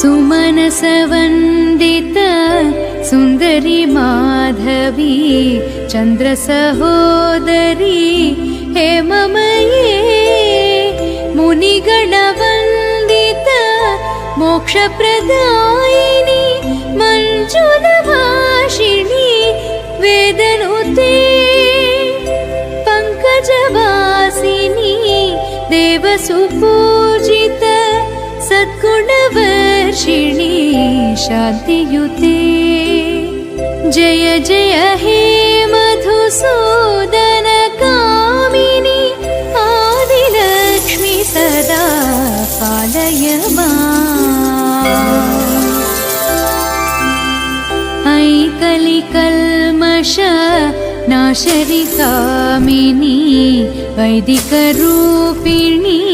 सुमनसवन्दित सुन्दरि माधवी चन्द्रसहोदरी हेममये मुनिगणवन्दित मोक्षप्रदायिनि मञ्जुलभाषिणि वेदनुते पङ्कजवासिनी देवसुपूजित सद्गुणवर्षिणि शान्तियुते जय जय हे मधुसूदन कामिनि आदिलक्ष्मि सदा पालय माम्। ऐकलिकल्मष नाशरिकामिनी वैदिकरूपिणी वेदमयी